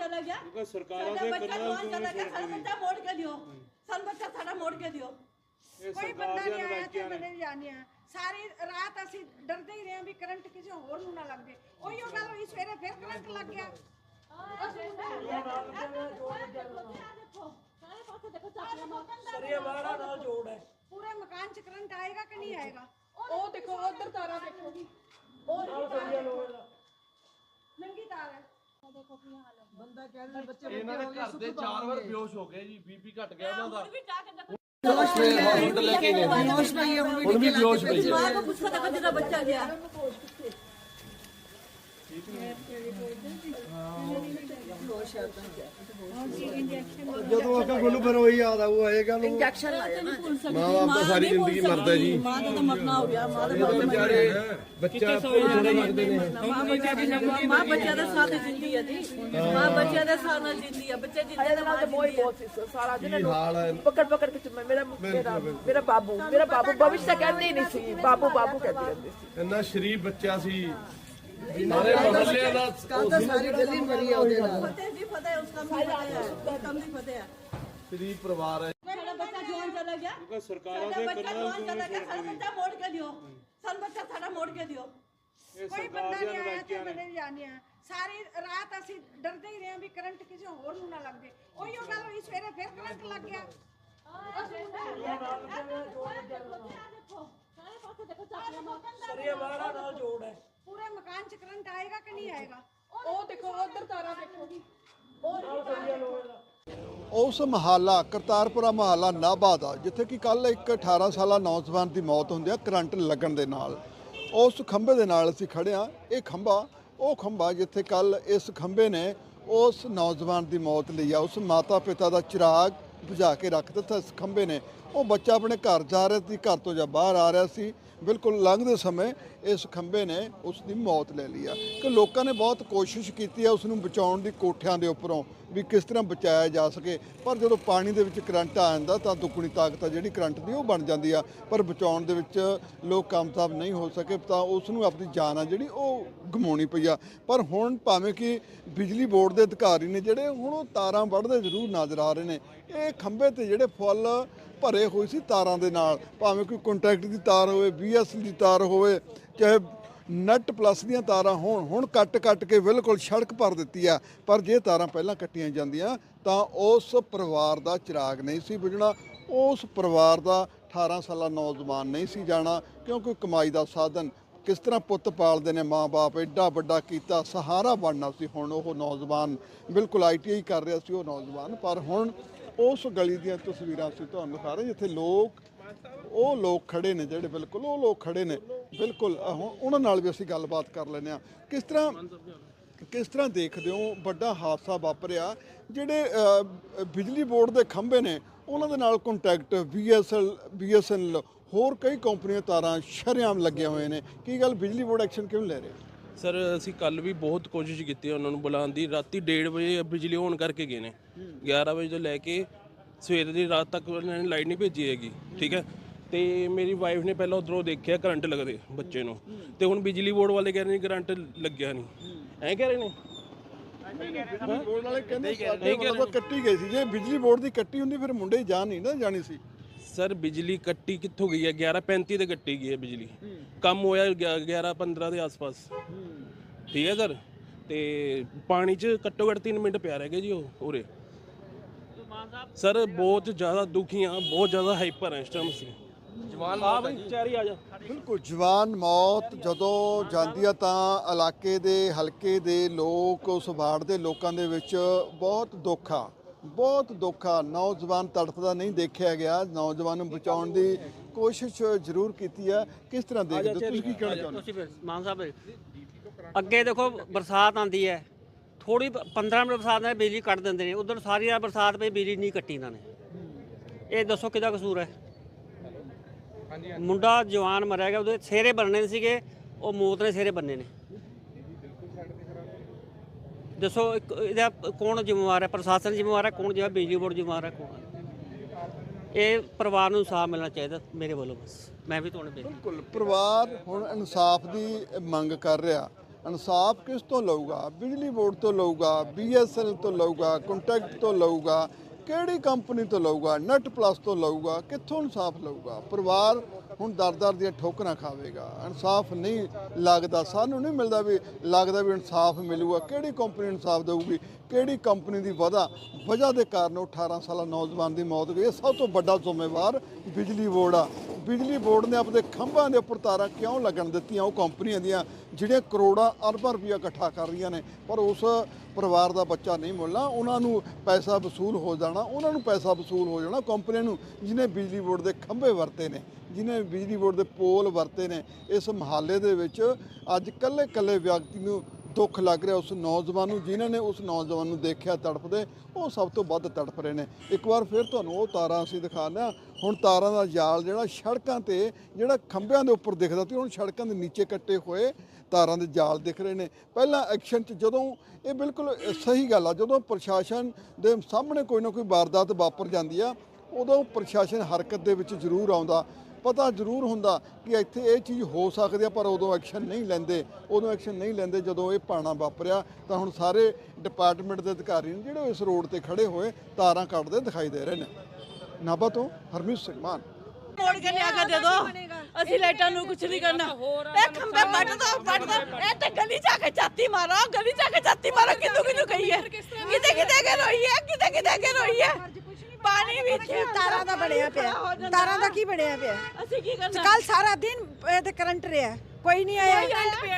ਚਲਾ ਗਿਆ ਕਿਉਂਕਿ ਸਰਕਾਰਾਂ ਸਾਡਾ ਦੇ ਬੱਚਾ ਕੰਨਾਂ ਜਵਾਨ ਨੂੰ ਚਲਾ ਗਿਆ ਸਾਡਾ ਸਰਕਾਰ ਬੱਚਾ ਮੋੜ ਕੇ ਦਿਓ ਸਾਡਾ ਬੱਚਾ ਸਾਡਾ ਮੋੜ ਕੇ ਦਿਓ ਇਹ ਕੋਈ ਸਰਕਾਰ ਬੰਦਾ ਦੀਆਂ ਨਹੀਂ ਆਇਆ ਤੇ ਨਲਾਇਕੀਆਂ ਨੇ ਬੰਦੇ ਜਾਣਿਆ ਸਾਰੀ ਰਾਤ ਅਸੀਂ ਡਰਦੇ ਹੀ ਰਹੇ ਹਾਂ ਵੀ ਕਰੰਟ ਕਿਸੇ ਹੋਰ ਨੂੰ ਨਾ ਲੱਗ ਜੇ ਉਹੀ ਉਹ ਗੱਲ ਹੋਈ ਸਵੇਰੇ ਫਿਰ ਕਰੰਟ ਲੱਗ ਗਿਆ ਸਰੀਆ ਵਾੜਾ ਨਾਲ ਜੋੜ ਹੈ ਪੂਰੇ ਮਕਾਨ 'ਚ ਕਰੰਟ ਆਏਗਾ ਕਿ ਨਹੀਂ ਆਏਗਾ ਉਹ ਦੇਖੋ ਉਧਰ ਤਾਰਾ ਦੇਖੋ ਨੰਗੀ ਤਾਰ ਹੈ ਇਹਨਾਂ ਦੇ ਘਰ ਦੇ ਚਾਰ ਵਾਰ ਬੇਹੋਸ਼ ਹੋ ਗਏ ਜੀ ਬੀਪੀ ਘਟ ਗਿਆ ਉਹਨਾਂ ਦਾ। ਵੀ ਜਾ ਕੇ ਦੇਖੋ ਹੁਣ ਵੀ ਬੇਹੋਸ਼ ਪਈ ਹੈ ਮਾਂ ਕੋ ਪੁੱਛੋ ਦੇਖੋ ਜਿਹਦਾ ਬੱਚਾ ਗਿਆ। ਜਦੋਂ ਆਕਾ ਗੁੱਲੂ ਫਿਰ ਉਹੀ ਯਾਦ ਆਊ ਆਏਗਾ ਨੂੰ। ਇੰਜੈਕਸ਼ਨ ਲਾਇਆ ਨਾ। ਮਾਂ ਬਾਪ ਤਾਂ ਸਾਰੀ ਜ਼ਿੰਦਗੀ ਮਰਦਾ ਜੀ। ਮਾਂ ਦਾ ਤਾਂ ਮਰਨਾ ਹੋ ਗਿਆ ਮਾਂ ਦਾ ਵਿਚਾਰੇ ਬੱਚਾ ਜਿਹੜੇ ਲੱਗਦੇ ਨੇ? ਮਾਂ ਬੱਚਾ ਦੀ ਮਾਂ ਬੱਚਿਆਂ ਦੇ ਸਾਥ ਜਿੰਦੀ ਹੈ ਜੀ। ਮਾਂ ਬੱਚਿਆਂ ਦੇ ਸਾਥ ਨਾਲ ਜਿੰਦੀ ਹੈ ਬੱਚੇ ਜਿੰਦੇ ਦੇ ਮਾਂ ਬਹੁਤ ਸੀ ਸਾਰਾ ਦਿਨ ਪਕੜ ਪਕੜ ਕੇ ਚੁੰਮੇ ਮੇਰਾ ਮੇਰਾ ਮੇਰਾ ਬਾਬੂ ਮੇਰਾ ਬਾਬੂ ਭਵਿਸ਼ ਤਾਂ ਕਹਿੰਦੇ ਨਹੀਂ ਸੀ ਬਾਬੂ ਬਾਬੂ ਕਹਿੰਦੇ ਰਹਿੰਦੇ ਸੀ। ਇੰਨਾ ਸ਼ਰੀਫ ਬੱਚਾ ਸੀ। ਸਾਰੇ ਮਹੱਲੇ ਦਾ ਫਤਿਹ ਜੀ ਫਤਿਹ ਉਸ ਕੰਮ ਦੀ ਫਤਿਹ ਹੈ ਉਸ ਕੰਮ ਦੀ ਫਤਿਹ ਹੈ ਸ਼ਰੀਫ ਪਰਿਵਾਰ ਹੈ। ਸਾਡਾ ਬੱਚਾ ਜਵਾਨ ਚਲਾ ਗਿਆ। ਕਿਉਂਕਿ ਸਰਕਾਰਾਂ ਸਾਡਾ ਦੇ ਬੱਚਾ ਕੰਨਾਂ ਜਵਾਨ ਚਲਾ ਗਿਆ। ਸਾਡਾ ਬੱਚਾ ਮੋੜ ਕੇ ਦਿਓ। ਸਾਡਾ ਬੱਚਾ ਸਾਡਾ ਮੋੜ ਕੇ ਦਿਓ। ਕੋਈ ਬੰਦਾ ਨਹੀਂ ਆਇਆ ਤੇ ਨਲਾਇਕੀਆਂ ਨੇ। ਬੰਦੇ ਜਾਣਿਆ ਸਾਰੀ ਰਾਤ ਅਸੀਂ ਡਰਦੇ ਹੀ ਰਹੇ ਵੀ ਕਰੰਟ ਕਿਸੇ ਹੋਰ ਨੂੰ ਨਾ ਲੱਗ ਜੇ ਉਹੀ ਉਹ ਗੱਲ ਹੋਈ ਸਵੇਰੇ ਫਿਰ ਕਰੰਟ ਲੱਗ ਗਿਆ। ਸਰੀਆ ਵਾੜਾ ਨਾਲ ਜੋੜ ਹੈ। ਪੂਰੇ ਮਕਾਨ 'ਚ ਕਰੰਟ ਆਏਗਾ ਕਿ ਨਹੀਂ ਆਏਗਾ? ਉਹ ਦੇਖੋ ਉਧਰ ਤਾਰਾ ਦੇਖੋ। ਉਸ ਮਹੱਲਾ ਕਰਤਾਰਪੁਰਾ ਮਹੱਲਾ ਨਾਭਾ ਦਾ ਜਿੱਥੇ ਕਿ ਕੱਲ ਇੱਕ 18 ਸਾਲਾ ਨੌਜਵਾਨ ਦੀ ਮੌਤ ਹੁੰਦੀ ਆ ਕਰੰਟ ਲੱਗਣ ਦੇ ਨਾਲ। ਉਸ ਖੰਭੇ ਦੇ ਨਾਲ ਅਸੀਂ ਖੜੇ ਆ ਇਹ ਖੰਭਾ ਉਹ ਖੰਭਾ ਜਿੱਥੇ ਕੱਲ ਇਸ ਖੰਭੇ ਨੇ ਉਸ ਨੌਜਵਾਨ ਦੀ ਮੌਤ ਲਈ ਆ। ਉਸ ਮਾਤਾ ਪਿਤਾ ਦਾ ਚਿਰਾਗ ਬੁਝਾ ਕੇ ਰੱਖ ਦਿੱਤਾ ਇਸ ਖੰਭੇ ਨੇ। ਉਹ ਬੱਚਾ ਆਪਣੇ ਘਰ ਜਾ ਰਿਹਾ ਸੀ ਘਰ ਤੋਂ ਜਾਂ ਬਾਹਰ ਆ ਰਿਹਾ ਸੀ। ਬਿਲਕੁਲ ਲੰਘਦੇ ਸਮੇਂ ਇਸ ਖੰਭੇ ਨੇ ਉਸ ਦੀ ਮੌਤ ਲੈ ਲਈ ਆ। ਕਿ ਲੋਕਾਂ ਨੇ ਬਹੁਤ ਕੋਸ਼ਿਸ਼ ਕੀਤੀ ਆ ਉਸ ਨੂੰ ਬਚਾਉਣ ਦੀ ਕੋਠਿਆਂ ਦੇ ਉੱਪਰੋਂ ਵੀ ਕਿਸ ਤਰ੍ਹਾਂ ਬਚਾਇਆ ਜਾ ਸਕੇ। ਪਰ ਜਦੋਂ ਪਾਣੀ ਦੇ ਵਿੱਚ ਕਰੰਟ ਆ ਜਾਂਦਾ ਤਾਂ ਦੁੱਗਣੀ ਤਾਕਤ ਆ ਜਿਹੜੀ ਕਰੰਟ ਦੀ ਉਹ ਬਣ ਜਾਂਦੀ ਆ। ਪਰ ਬਚਾਉਣ ਦੇ ਵਿੱਚ ਲੋਕ ਕਾਮਯਾਬ ਨਹੀਂ ਹੋ ਸਕੇ ਤਾਂ ਉਸ ਨੂੰ ਆਪਣੀ ਜਾਨ ਆ ਜਿਹੜੀ ਉਹ ਗਮਾਉਣੀ ਪਈ ਆ। ਪਰ ਹੁਣ ਭਾਵੇਂ ਕਿ ਬਿਜਲੀ ਬੋਰਡ ਦੇ ਅਧਿਕਾਰੀ ਨੇ ਜਿਹੜੇ ਹੁਣ ਉਹ ਤਾਰਾਂ ਵੱਢਦੇ ਜ਼ਰੂਰ ਨਜ਼ਰ ਆ ਰਹੇ ਨੇ। ਇਹ ਖੰਭੇ ਤੇ ਜਿਹੜੇ ਫੁੱਲ ਭਰੇ ਹੋਏ ਸੀ ਤਾਰਾਂ ਦੇ ਨਾਲ, ਭਾਵੇਂ ਕੋਈ ਕੰਟਰੈਕਟ ਦੀ ਤਾਰ ਹੋਵੇ ਬੀਐਸ ਦੀ ਤਾਰ ਹੋਵੇ, ਚਾਹੇ ਨਟ ਪਲੱਸ ਦੀਆਂ ਤਾਰਾਂ ਹੋਣ, ਹੁਣ ਕੱਟ ਕੱਟ ਕੇ ਬਿਲਕੁਲ ਸੜਕ ਭਰ ਦਿੱਤੀ ਆ, ਪਰ ਜੇ ਤਾਰਾਂ ਪਹਿਲਾਂ ਕੱਟੀਆਂ ਜਾਂਦੀਆਂ, ਤਾਂ ਉਸ ਪਰਿਵਾਰ ਦਾ ਚਿਰਾਗ ਨਹੀਂ ਸੀ ਬੁਝਣਾ, ਉਸ ਪਰਿਵਾਰ ਦਾ 18 ਸਾਲਾ ਨੌਜਵਾਨ ਨਹੀਂ ਸੀ ਜਾਣਾ, ਕਿਉਂਕਿ ਕਮਾਈ ਦਾ ਸਾਧਨ ਕਿਸ ਤਰ੍ਹਾਂ ਪੁੱਤ ਪਾਲਦੇ ਨੇ ਮਾਂ-ਬਾਪ ਐਡਾ ਵੱਡਾ ਕੀਤਾ, ਸਹਾਰਾ ਬਣਨਾ ਸੀ ਹੁਣ ਉਹ ਨੌਜਵਾਨ, ਬਿਲਕੁਲ ਆਈਟੀਆਈ ਕਰ ਰਿਹਾ ਸੀ ਉਹ ਨੌਜਵਾਨ, ਪਰ ਹੁਣ ਉਸ ਗਲੀ ਦੀਆਂ ਤਸਵੀਰਾਂ ਅਸੀਂ ਤੁਹਾਨੂੰ ਦਿਖਾ ਰਹੇ ਜਿੱਥੇ ਲੋਕ ਉਹ ਲੋਕ ਖੜੇ ਨੇ ਜਿਹੜੇ ਬਿਲਕੁਲ ਉਹ ਲੋਕ ਖੜੇ ਨੇ। ਬਿਲਕੁਲ ਅਹ ਹੁਣ ਉਹਨਾਂ ਨਾਲ ਵੀ ਅਸੀਂ ਗੱਲਬਾਤ ਕਰ ਲੈਂਦੇ ਆ ਕਿਸ ਤਰ੍ਹਾਂ ਕਿਸ ਤਰ੍ਹਾਂ ਦੇਖਦੇ ਹੋ ਵੱਡਾ ਹਾਦਸਾ ਵਾਪਰਿਆ ਜਿਹੜੇ ਅਹ, ਬਿਜਲੀ ਬੋਰਡ ਦੇ ਖੰਭੇ ਨੇ ਉਹਨਾਂ ਦੇ ਨਾਲ ਕੰਟੈਕਟ ਬੀਐਸਐਲ ਬੀਐਸਐਨ ਹੋਰ ਕਈ ਕੰਪਨੀਆਂ ਤਾਰਾਂ ਸ਼ਰੇਆਮ ਲੱਗੀਆਂ ਹੋਏ ਨੇ। ਕੀ ਗੱਲ ਬਿਜਲੀ ਬੋਰਡ ਐਕਸ਼ਨ ਕਿਉਂ ਲੈ ਰਿਹਾ? ਸਰ ਅਸੀਂ ਕੱਲ ਵੀ ਬਹੁਤ ਕੋਸ਼ਿਸ਼ ਕੀਤੀ ਉਹਨਾਂ ਨੂੰ ਬੁਲਾਉਣ ਦੀ। ਰਾਤੀ 1:30 ਵਜੇ ਬਿਜਲੀ ਔਨ ਕਰਕੇ ਗਏ ਨੇ। 11 ਵਜੇ ਤੋਂ ਲੈ ਕੇ ਸਵੇਰ ਦੀ ਰਾਤ ਤੱਕ ਉਹਨਾਂ ਨੇ ਲਾਈਟ ਨਹੀਂ ਭੇਜੀ ਹੈਗੀ ਠੀਕ ਹੈ? ਤੇ ਮੇਰੀ ਵਾਈਫ ਨੇ ਪਹਿਲਾਂ ਉਧਰੋਂ ਦੇਖਿਆ ਕਰੰਟ ਲੱਗਦੇ ਬੱਚੇ ਨੂੰ। ਤੇ ਹੁਣ ਬਿਜਲੀ ਬੋਰਡ ਵਾਲੇ ਕਹਿ ਰਹੇ ਨੇ ਕਰੰਟ ਲੱਗਿਆ ਨਹੀਂ। ਐਂ ਕਹਿ ਰਹੇ ਨੇ? ਬਿਜਲੀ ਬੋਰਡ ਵਾਲੇ ਕਹਿੰਦੇ ਸਾਡੇ ਵੱਲੋਂ ਕੱਟੀ ਗਈ ਸੀ। ਜੇ ਬਿਜਲੀ ਬੋਰਡ ਦੀ ਕੱਟੀ ਹੁੰਦੀ ਫਿਰ ਮੁੰਡੇ ਜਾਣ ਨਹੀਂ ਨਾ ਜਾਣੀ ਸੀ। ਸਰ ਬਿਜਲੀ ਕੱਟੀ ਕਿੱਥੋਂ ਗਈ ਹੈ? 11:35 ਤੇ ਕੱਟੀ ਗਈ ਹੈ ਬਿਜਲੀ। ਕੰਮ ਹੋਇਆ 11:15 ਦੇ ਆਸ-ਪਾਸ। ਠੀਕ ਹੈ ਸਰ? ਤੇ ਪਾਣੀ 'ਚ ਘੱਟੋ ਘੱਟ 3 ਮਿੰਟ ਪਿਆ ਰਹਿ ਗਿਆ ਜੀ ਉਹ ਉਰੇ। ਸਰ ਬਹੁਤ ਜ਼ਿਆਦਾ ਦੁਖੀ ਹਾਂ ਬਹੁਤ ਜ਼ਿਆਦਾ ਹਾਈਪਰ ਹੈ ਇਸ ਟਾਈਮ ਅਸੀਂ। ਜਵਾਨ ਆ ਬਈ ਚੈਰੀ ਆ ਜਾ। ਬਿਲਕੁਲ ਜਵਾਨ ਮੌਤ ਜਦੋਂ ਜਾਂਦੀ ਆ ਤਾਂ ਇਲਾਕੇ ਦੇ ਹਲਕੇ ਦੇ ਲੋਕ ਉਸ ਵਾਰਡ ਦੇ ਲੋਕਾਂ ਦੇ ਵਿੱਚ ਬਹੁਤ ਦੁੱਖ ਆ। ਬਹੁਤ ਦੁੱਖ ਆ। ਨੌਜਵਾਨ ਤੜਫਦਾ ਨਹੀਂ ਦੇਖਿਆ ਗਿਆ। ਨੌਜਵਾਨ ਨੂੰ ਬਚਾਉਣ ਦੀ ਕੋਸ਼ਿਸ਼ ਜ਼ਰੂਰ ਕੀਤੀ ਆ। ਕਿਸ ਤਰ੍ਹਾਂ ਦੇਖਦੇ ਹੋ? ਤੁਸੀਂ ਕੀ ਕਹਿਣਾ ਚਾਹੁੰਦੇ ਹੋ? ਮਾਨ ਸਾਹਿਬ ਅੱਗੇ ਦੇਖੋ ਬਰਸਾਤ ਆਂਦੀ ਹੈ। ਥੋੜੀ 15 ਮਿੰਟ ਬਰਸਾਤ ਨਾਲ ਬਿਜਲੀ ਕੱਟ ਦਿੰਦੇ ਨੇ ਉਧਰ ਸਾਰੀ ਰਾਤ ਬਰਸਾਤ ਪਈ ਬਿਜਲੀ ਨਹੀਂ ਕੱਟੀ ਇਹਨਾਂ ਨੇ। ਇਹ ਦੱਸੋ ਕਿਹਦਾ ਕਸੂਰ ਹੈ? ਮੁੰਡਾ ਜਵਾਨ ਮਰਿਆ ਗਿਆ ਉਹਦੇ ਸਿਹਰੇ ਬੰਨਣੇ ਸੀਗੇ ਉਹ ਮੌਤ ਨੇ ਸਿਹਰੇ ਬੰਨੇ ਨੇ। ਦੱਸੋ ਇੱਕ ਇਹਦਾ ਕੌਣ ਜ਼ਿੰਮੇਵਾਰ ਹੈ? ਪ੍ਰਸ਼ਾਸਨ ਜ਼ਿੰਮੇਵਾਰ ਹੈ ਕੌਣ ਜਿਹੜਾ ਬਿਜਲੀ ਬੋਰਡ ਜ਼ਿੰਮੇਵਾਰ ਹੈ ਕੌਣ? ਇਹ ਪਰਿਵਾਰ ਨੂੰ ਇਨਸਾਫ ਮਿਲਣਾ ਚਾਹੀਦਾ ਮੇਰੇ ਵੱਲੋਂ ਬਸ। ਮੈਂ ਵੀ ਤੁਹਾਨੂੰ ਬਿਲਕੁਲ ਪਰਿਵਾਰ ਹੁਣ ਇਨਸਾਫ ਦੀ ਮੰਗ ਕਰ ਰਿਹਾ। ਇਨਸਾਫ ਕਿਸ ਤੋਂ ਲਊਗਾ? ਬਿਜਲੀ ਬੋਰਡ ਤੋਂ ਲਊਗਾ ਬੀਐਸਐਲ ਤੋਂ ਲਊਗਾ ਕੰਟੈਕਟ ਤੋਂ ਲਊਗਾ, ਕਿਹੜੀ ਕੰਪਨੀ ਤੋਂ ਲਊਗਾ ਨੈਟ ਪਲੱਸ ਤੋਂ ਲਊਗਾ, ਕਿੱਥੋਂ ਇਨਸਾਫ ਲਊਗਾ? ਪਰਿਵਾਰ ਹੁਣ ਦਰ-ਦਰ ਦੀਆਂ ਠੋਕਰਾਂ ਖਾਵੇਗਾ। ਇਨਸਾਫ ਨਹੀਂ ਲੱਗਦਾ, ਸਾਨੂੰ ਨਹੀਂ ਮਿਲਦਾ ਵੀ ਲੱਗਦਾ ਵੀ ਇਨਸਾਫ ਮਿਲੂਗਾ, ਕਿਹੜੀ ਕੰਪਨੀ ਇਨਸਾਫ ਦੇਊਗੀ, ਕਿਹੜੀ ਕੰਪਨੀ ਦੀ ਵਜ੍ਹਾ ਵਜ੍ਹਾ ਦੇ ਕਾਰਨ ਉਹ 18 ਸਾਲਾ ਨੌਜਵਾਨ ਦੀ ਮੌਤ ਹੋਈ ਇਹ ਸਭ ਤੋਂ ਵੱਡਾ ਜ਼ਿੰਮੇਵਾਰ ਬਿਜਲੀ ਬੋਰਡ ਆ। ਬਿਜਲੀ ਬੋਰਡ ਨੇ ਆਪਣੇ ਖੰਭਾਂ ਦੇ ਉੱਪਰ ਤਾਰਾਂ ਕਿਉਂ ਲੱਗਣ ਦਿੱਤੀਆਂ? ਉਹ ਕੰਪਨੀਆਂ ਦੀਆਂ ਜਿਹੜੀਆਂ ਕਰੋੜਾਂ ਅਰਬਾਂ ਰੁਪਈਆ ਇਕੱਠਾ ਕਰ ਰਹੀਆਂ ਨੇ, ਪਰ ਉਸ ਪਰਿਵਾਰ ਦਾ ਬੱਚਾ ਨਹੀਂ ਮੁੱਲਣਾ। ਉਹਨਾਂ ਨੂੰ ਪੈਸਾ ਵਸੂਲ ਹੋ ਜਾਣਾ, ਉਹਨਾਂ ਨੂੰ ਪੈਸਾ ਵਸੂਲ ਹੋ ਜਾਣਾ। ਕੰਪਨੀਆਂ ਨੂੰ ਜਿਹਨੇ ਬਿਜਲੀ ਬੋਰਡ ਦੇ ਖੰਭੇ ਵਰਤੇ ਨੇ, ਜਿਹਨੇ ਬਿਜਲੀ ਬੋਰਡ ਦੇ ਪੋਲ ਵਰਤੇ ਨੇ, ਇਸ ਮਹੱਲੇ ਦੇ ਵਿੱਚ ਅੱਜ ਕੱਲੇ ਕੱਲੇ ਵਿਅਕਤੀ ਨੂੰ ਦੁੱਖ ਲੱਗ ਰਿਹਾ ਉਸ ਨੌਜਵਾਨ ਨੂੰ, ਜਿਨ੍ਹਾਂ ਨੇ ਉਸ ਨੌਜਵਾਨ ਨੂੰ ਦੇਖਿਆ ਤੜਪਦੇ ਉਹ ਸਭ ਤੋਂ ਵੱਧ ਤੜਪ ਰਹੇ ਨੇ। ਇੱਕ ਵਾਰ ਫਿਰ ਤੁਹਾਨੂੰ ਉਹ ਤਾਰਾਂ ਅਸੀਂ ਦਿਖਾਉਂਦੇ ਹਾਂ। ਹੁਣ ਤਾਰਾਂ ਦਾ ਜਾਲ ਜਿਹੜਾ, ਸੜਕਾਂ ਤੇ ਜਿਹੜਾ ਖੰਭਿਆਂ ਦੇ ਉੱਪਰ ਦਿਖਦਾ ਤੇ ਹੁਣ ਸੜਕਾਂ ਦੇ ਨੀਚੇ ਕੱਟੇ ਹੋਏ ਤਾਰਾਂ ਦੇ ਜਾਲ ਦਿਖ ਰਹੇ ਨੇ। ਪਹਿਲਾਂ ਐਕਸ਼ਨ 'ਚ ਜਦੋਂ ਇਹ ਬਿਲਕੁਲ ਸਹੀ ਗੱਲ ਆ, ਜਦੋਂ ਪ੍ਰਸ਼ਾਸਨ ਦੇ ਸਾਹਮਣੇ ਕੋਈ ਨਾ ਕੋਈ ਵਾਰਦਾਤ ਵਾਪਰ ਜਾਂਦੀ ਆ, ਉਦੋਂ ਪ੍ਰਸ਼ਾਸਨ ਹਰਕਤ ਦੇ ਵਿੱਚ ਜ਼ਰੂਰ ਆਉਂਦਾ। ਪਤਾ ਜ਼ਰੂਰ ਹੁੰਦਾ ਕਿ ਇੱਥੇ ਇਹ ਚੀਜ਼ ਹੋ ਸਕਦੀ ਆ, ਪਰ ਉਦੋਂ ਐਕਸ਼ਨ ਨਹੀਂ ਲੈਂਦੇ। ਉਦੋਂ ਐਕਸ਼ਨ ਨਹੀਂ ਲੈਂਦੇ, ਜਦੋਂ ਇਹ ਪਾਣਾ ਵਾਪਰਿਆ, ਤਾਂ ਹੁਣ ਸਾਰੇ ਡਿਪਾਰਟਮੈਂਟ ਦੇ ਅਧਿਕਾਰੀ ਨੇ ਜਿਹੜੇ ਇਸ ਰੋਡ ਤੇ ਖੜੇ ਹੋਏ, ਤਾਰਾਂ ਕੱਟਦੇ ਦਿਖਾਈ ਦੇ ਰਹੇ ਨੇ। ਨਾਭਾ ਤੋਂ ਹਰਮੀਤ ਸਿੰਘ ਮਾਨ। ਮੋੜ ਕੇ ਲਿਆ ਕੇ ਦੇ ਦੋ, ਅਸੀਂ ਲਾਈਟਾਂ ਨੂੰ ਕੁਝ ਨਹੀਂ ਕਰਨਾ। ਇਹ ਖੰਭੇ ਪੱਟ ਦੋ ਪੱਟ ਦੋ। ਇਹ ਤੇ ਗਲੀ ਜਾ ਕੇ ਚਾਤੀ ਮਾਰੋ, ਗਲੀ ਜਾ ਕੇ ਚਾਤੀ ਮਾਰੋ ਕਿਦੋਂ ਕਿਦੋਂ ਕਹੀ ਹੈ ਕਿਤੇ ਕਿਤੇ ਕੇ ਰੋਈ ਹੈ ਕਿਤੇ ਕਿਤੇ ਕੇ ਰੋਈ ਹੈ ਪਾਣੀ ਵਿੱਚ ਤਾਰਾਂ ਦਾ ਬਣਿਆ ਪਿਆ। ਤਾਰਾਂ ਦਾ ਕੀ ਬਣਿਆ ਪਿਆ? ਅਸੀਂ ਕੀ ਕਰਨਾ? ਕੱਲ ਸਾਰਾ ਦਿਨ ਇਹ ਤੇ ਕਰੰਟ ਰਿਹਾ। ਕੋਈ ਨਹੀਂ ਆਇਆ।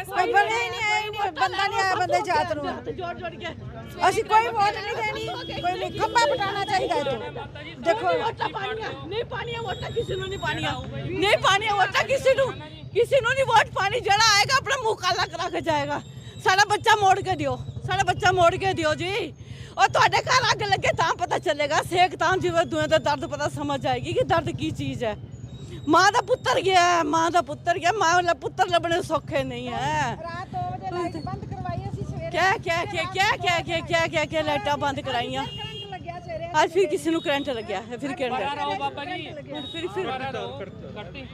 ਕੋਈ ਬਣਿਆ ਹੀ ਨਹੀਂ ਆਇਆ ਬੰਦਾ ਨਹੀਂ ਆਇਆ ਬੰਦੇ ਜਾਤ ਨੂੰ। ਜੋੜ ਜੋੜ ਕੇ। ਅਸੀਂ ਕੋਈ ਵੋਟ ਨਹੀਂ ਦੇਣੀ ਕੋਈ ਨਹੀਂ ਖੰਭਾ ਪਟਾਣਾ ਚਾਹੀਦਾ ਹੈ ਤੋਂ ਦੇਖੋ ਵੋਟਾਂ ਪਾਣੀਆਂ ਨਹੀਂ ਪਾਣੀਆਂ ਵੋਟਾਂ ਕਿਸੇ ਨੂੰ ਨਹੀਂ ਪਾਣੀਆਂ। ਨਹੀਂ ਪਾਣੀਆਂ ਵੋਟਾਂ ਕਿਸੇ ਨੂੰ। ਕਿਸੇ ਨੂੰ ਨਹੀਂ ਵੋਟ ਪਾਣੀ ਜਿਹੜਾ ਆਏਗਾ ਆਪਣਾ ਮੂੰਹ ਕਾਲਾ ਕਰਾ ਕੇ ਜਾਏਗਾ। ਸਾਡਾ ਬੱਚਾ ਮੋੜ ਕੇ ਦਿਓ। ਸਾਡਾ ਬੱਚਾ ਮੋੜ ਕੇ ਦਿਓ ਜੀ। ਉਹ ਤੁਹਾਡੇ ਘਰ ਅੱਗ ਲੱਗੇ ਤਾਂ ਪਤਾ ਚੱਲੇਗਾ ਸੇਕ ਤਾਂ ਜਿਵੇਂ ਦੂਏ ਦਾ ਦਰਦ ਪਤਾ ਸਮਝ ਆਏਗੀ ਕਿ ਦਰਦ ਕੀ ਚੀਜ਼ ਹੈ। ਮਾਂ ਦਾ ਪੁੱਤਰ ਗਿਆ ਹੈ, ਮਾਂ ਦਾ ਪੁੱਤਰ ਗਿਆ ਮਾਂ ਵਾਲਾ ਪੁੱਤਰ ਲੱਭਣੇ ਸੌਖੇ ਨਹੀਂ ਹੈ। ਰਾਤ 2 ਵਜੇ ਲਾਈਟ ਬੰਦ ਕਰਵਾਈ ਅਸੀਂ ਸਵੇਰੇ। ਕਿਆ ਕਿਆ ਕਿਆ ਕਿਆ ਕਿਆ ਕਿਆ ਕਿਆ ਕਿਆ ਕਿਆ ਲਾਈਟਾਂ ਬੰਦ ਕਰਾਈਆਂ। ਕਰੰਟ ਅੱਜ ਫਿਰ ਕਿਸੇ ਨੂੰ ਕਰੰਟ ਲੱਗਿਆ ਫਿਰ ਕਿਹੜਾ ਬਾਬਾ ਜੀ। ਫਿਰ ਫਿਰ ਕੱਟੀ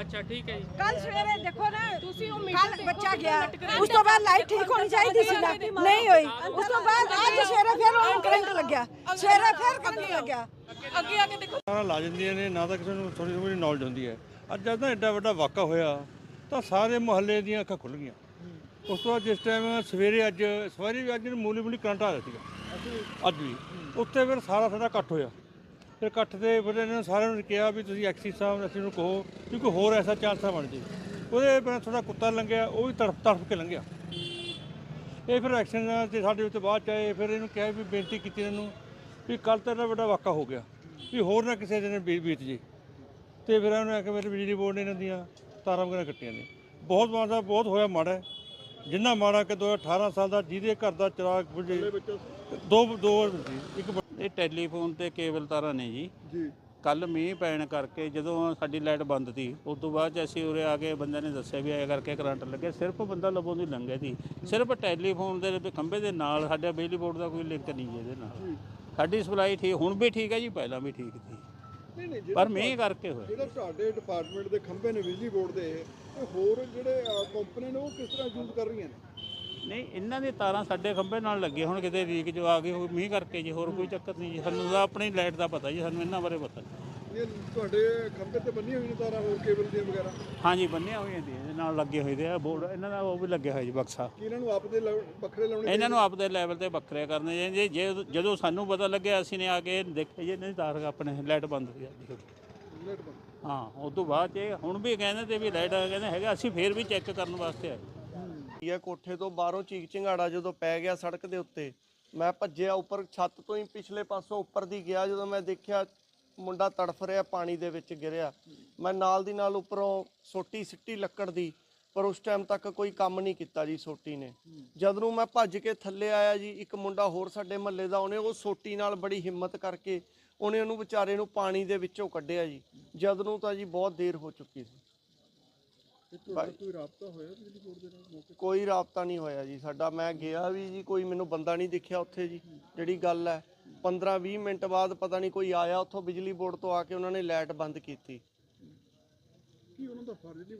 ਅੱਛਾ ਠੀਕ ਹੈ ਜੀ। ਕੱਲ ਸਵੇਰੇ ਦੇਖੋ ਨਾ ਤੁਸੀਂ ਉਹ ਕੱਲ ਬੱਚਾ ਗਿਆ। ਉਸ ਤੋਂ ਬਾਅਦ ਲਾਈਟ ਠੀਕ ਹੋਣੀ ਚਾਹੀਦੀ ਸੀ ਨਾ। ਨਹੀਂ ਹੋਈ। ਉਸ ਤੋਂ ਬਾਅਦ ਅੱਜ ਸਵੇਰੇ ਫਿਰ ਉਹਨੂੰ ਕਰੰਟ ਲੱਗਿਆ। ਸਵੇਰੇ ਫਿਰ ਕਰੰਟ ਲੱਗਿਆ। ਅੱਗੇ ਆ ਕੇ ਦੇਖੋ। ਸਾਰਾ ਲਾ ਜਾਂਦੀਆਂ ਨੇ ਨਾ ਤਾਂ ਕਿਸੇ ਨੂੰ ਥੋੜੀ ਥੋੜੀ ਨੌਲੇਜ ਹੁੰਦੀ ਹੈ। ਅੱਜ ਜਦ ਨਾ ਐਡਾ ਵੱਡਾ ਵਾਕਾ ਹੋਇਆ ਤਾਂ ਸਾਰੇ ਮੁਹੱਲੇ ਦੀਆਂ ਅੱਖਾਂ ਖੁੱਲ ਗਈਆਂ। ਉਸ ਤੋਂ ਬਾਅਦ ਜਿਸ ਟਾਈਮ ਸਵੇਰੇ ਅੱਜ ਸਵੇਰੇ ਵੀ ਅੱਜ ਮੂਲੀ ਮੂਲੀ ਕਰੰਟ ਆ ਰਿਹਾ ਸੀਗਾ। ਅੱਜ ਵੀ। ਉੱਥੇ ਫਿਰ ਸਾਰਾ ਸਾਡਾ ਇਕੱਠ ਹੋਇਆ। ਫਿਰ ਇਕੱਠ ਦੇ ਫਿਰ ਇਹਨਾਂ ਨੇ ਸਾਰਿਆਂ ਨੂੰ ਕਿਹਾ ਵੀ ਤੁਸੀਂ ਐਕਸੀ ਸਾਹਿਬ ਅਸੀਂ ਨੂੰ ਕਹੋ ਕਿ ਕੋਈ ਹੋਰ ਐਸਾ ਚਾਂਸਾ ਬਣ ਜੇ। ਉਹਦੇ ਪਹਿਲਾਂ ਥੋੜਾ ਕੁੱਤਾ ਲੰਘਿਆ, ਉਹ ਵੀ ਤੜਫ ਤੜਫ ਕੇ ਲੰਘਿਆ। ਇਹ ਫਿਰ ਐਕਸ਼ਨ ਤੇ ਸਾਡੇ ਉੱਤੇ ਬਾਅਦ ਚ ਆਏ, ਫਿਰ ਇਹਨੂੰ ਕਿਹਾ ਵੀ ਬੇਨਤੀ ਕੀਤੀ ਇਹਨਾਂ ਨੂੰ ਵੀ ਕੱਲ ਤਾਂ ਇੰਨਾ ਵੱਡਾ ਵਾਕਾ ਹੋ ਗਿਆ ਵੀ ਹੋਰ ਨਾ ਕਿਸੇ ਦਿਨ ਬੀ- ਬੀਤ ਜੇ। ਤੇ ਫਿਰ ਉਹਨੇ ਆਖਿਆ ਮੇਰੇ ਬਿਜਲੀ ਬੋਰਡ ਨੇ ਇਹਨਾਂ ਦੀਆਂ ਤਾਰਾਂ ਵਗੈਰਾ ਕੱਟੀਆਂ ਨੇ। ਬਹੁਤ ਮਾੜਾ ਬਹੁਤ ਹੋਇਆ ਮਾੜਾ ਹੈ। ਜਿੰਨਾ ਮਾੜਾ ਕਿ 2018 ਸਾਲ ਦਾ ਜਿਹਦੇ ਘਰ ਦਾ ਚਿਰਾਗ ਬੁਝੇ, ਦੋ ਦੋ ਸੀ ਇੱਕ ਇਹ ਟੈਲੀਫੋਨ ਤੇ ਕੇਬਲ ਤਾਰਾਂ ਨੇ ਜੀ। ਜੀ। ਕੱਲ ਮੀਂਹ ਪੈਣ ਕਰਕੇ ਜਦੋਂ ਸਾਡੀ ਲਾਈਟ ਬੰਦ ਸੀ ਉਸ ਤੋਂ ਬਾਅਦ 'ਚ ਅਸੀਂ ਉਰੇ ਆ ਕੇ ਬੰਦੇ ਨੇ ਦੱਸਿਆ ਵੀ ਐ ਕਰਕੇ ਕਰੰਟ ਲੱਗਿਆ। ਸਿਰਫ ਬੰਦਾ ਲੱਭੋਂ ਦੀ ਲੰਘਿਆ ਸੀ ਸਿਰਫ ਟੈਲੀਫੋਨ ਦੇ ਖੰਭੇ ਦੇ ਨਾਲ ਸਾਡੇ ਬਿਜਲੀ ਬੋਰਡ ਦਾ ਕੋਈ ਲਿੰਕ ਨਹੀਂ ਜੀ ਇਹਦੇ ਨਾਲ। ਸਾਡੀ ਸਪਲਾਈ ਠੀਕ ਹੁਣ ਵੀ ਠੀਕ ਹੈ ਜੀ ਪਹਿਲਾਂ ਵੀ ਠੀਕ ਸੀ। ਨਹੀਂ ਨਹੀਂ ਪਰ ਮੀਂਹ ਕਰਕੇ ਹੋਇਆ। ਜਿਹੜਾ ਤੁਹਾਡੇ ਡਿਪਾਰਟਮੈਂਟ ਦੇ ਖੰਭੇ ਨੇ ਬਿਜਲੀ ਬੋਰਡ ਦੇ ਇਹ ਹੋਰ ਜਿਹੜੇ ਕੰਪਨੀ ਨੇ ਉਹ ਕਿਸ ਤਰ੍ਹਾਂ ਯੂਜ਼ ਕਰ ਰਹੀਆਂ ਨੇ? ਨਹੀਂ ਇਹਨਾਂ ਦੀ ਤਾਰਾਂ ਸਾਡੇ ਖੰਭੇ ਨਾਲ ਲੱਗੇ ਹੁਣ ਕਿਤੇ ਰੀਕ ਜੋ ਆ ਗਈ ਹੋਈ ਮੀਂਹ ਕਰਕੇ ਜੀ ਹੋਰ ਕੋਈ ਚੱਕਰ ਨਹੀਂ ਜੀ। ਸਾਨੂੰ ਤਾਂ ਆਪਣੀ ਲਾਈਟ ਦਾ ਪਤਾ ਜੀ ਸਾਨੂੰ ਇਹਨਾਂ ਬਾਰੇ ਪਤਾ ਇਹ ਤੁਹਾਡੇ ਖੰਭੇ ਤੇ ਬੰਨੀਆਂ ਹੋਈਆਂ ਤਾਰਾਂ ਹੋਰ ਕੇਬਲ ਦੀਆਂ ਵਗੈਰਾ? ਹਾਂਜੀ ਬੰਨਿਆ ਹੋਈਆਂ ਸੀ ਇਹਦੇ ਨਾਲ ਲੱਗੇ ਹੋਏ ਦੇ ਆ ਬੋਰਡ ਇਹਨਾਂ ਦਾ ਉਹ ਵੀ ਲੱਗਿਆ ਹੋਇਆ ਜੀ ਬਕਸਾ। ਕਿ ਇਹਨਾਂ ਨੂੰ ਆਪਦੇ ਲ- ਵੱਖਰੇ ਲਾਉਣੇ ਇਹਨਾਂ ਨੂੰ ਆਪਦੇ ਲੈਵਲ ਤੇ ਵੱਖਰੇ ਕਰਨੇ ਚਾਹੀਦੇ ਜੇ। ਜਦੋਂ ਸਾਨੂੰ ਪਤਾ ਲੱਗਿਆ ਅਸੀਂ ਨੇ ਆ ਕੇ ਦੇਖਿਆ ਜੀ ਨਹੀਂ ਤਾਰ ਆਪਣੇ ਲਾਈਟ ਬੰਦ ਲਾਈਟ ਬੰਦ। ਹਾਂ ਉਸ ਤੋਂ ਬਾਅਦ 'ਚ ਇਹ ਹੁਣ ਵੀ ਕਹਿੰਦੇ ਤੇ ਵੀ ਲਾਈਟ ਕਹਿੰਦੇ ਹੈਗਾ ਅਸੀਂ ਫੇਰ ਵੀ ਚੈੱਕ ਕਰਨ ਵਾਸਤੇ ਆਏ। ਇਹ ਕੋਠੇ ਤੋਂ ਬਾਹਰੋਂ ਚੀਕ ਚਿੰਗਾੜਾ ਜਦੋਂ ਪੈ ਗਿਆ ਸੜਕ ਦੇ ਉੱਤੇ, ਮੈਂ ਭੱਜਿਆ ਉੱਪਰ, ਛੱਤ ਤੋਂ ਹੀ ਪਿਛਲੇ ਪਾਸੋਂ ਉੱਪਰ ਦੀ ਗਿਆ, ਜਦੋਂ ਮੈਂ ਦੇਖਿਆ ਮੁੰਡਾ ਤੜਫ ਰਿਹਾ ਪਾਣੀ ਦੇ ਵਿੱਚ ਗਿਰਿਆ। ਮੈਂ ਨਾਲ ਦੀ ਨਾਲ ਉੱਪਰੋਂ ਸੋਟੀ ਸਿੱਟੀ ਲੱਕੜ ਦੀ, ਪਰ ਉਸ ਟਾਈਮ ਤੱਕ ਕੋਈ ਕੰਮ ਨਹੀਂ ਕੀਤਾ ਜੀ ਸੋਟੀ ਨੇ। ਜਦ ਨੂੰ ਮੈਂ ਭੱਜ ਕੇ ਥੱਲੇ ਆਇਆ ਜੀ, ਇੱਕ ਮੁੰਡਾ ਹੋਰ ਸਾਡੇ ਮਹੱਲੇ ਦਾ ਉਹਨੇ ਉਹ ਸੋਟੀ ਨਾਲ ਬੜੀ ਹਿੰਮਤ ਕਰਕੇ ਉਹਨੇ ਉਹਨੂੰ ਵਿਚਾਰੇ ਨੂੰ ਪਾਣੀ ਦੇ ਵਿੱਚੋਂ ਕੱਢਿਆ ਜੀ। ਜਦ ਨੂੰ ਤਾਂ ਜੀ ਬਹੁਤ ਦੇਰ ਹੋ ਚੁੱਕੀ ਸੀ। ਕੋਈ ਰਾਬਤਾ ਹੋਇਆ ਬਿਜਲੀ ਬੋਰਡ ਦੇ ਨਾਲ ਮੌਕੇ ਕੋਈ ਰਾਬਤਾ ਨਹੀਂ ਹੋਇਆ ਜੀ ਸਾਡਾ। ਮੈਂ ਗਿਆ ਵੀ ਜੀ ਕੋਈ ਮੈਨੂੰ ਬੰਦਾ ਨਹੀਂ ਦਿਖਿਆ ਉੱਥੇ ਜੀ ਜਿਹੜੀ ਗੱਲ ਹੈ। 15 20 ਮਿੰਟ ਬਾਅਦ ਪਤਾ ਨਹੀਂ ਕੋਈ ਆਇਆ ਉੱਥੋਂ ਬਿਜਲੀ ਬੋਰਡ ਤੋਂ ਆ ਕੇ ਉਹਨਾਂ ਨੇ ਲਾਈਟ ਬੰਦ ਕੀਤੀ। ਕੀ ਉਹਨਾਂ ਦਾ ਫਰਜ਼ ਨਹੀਂ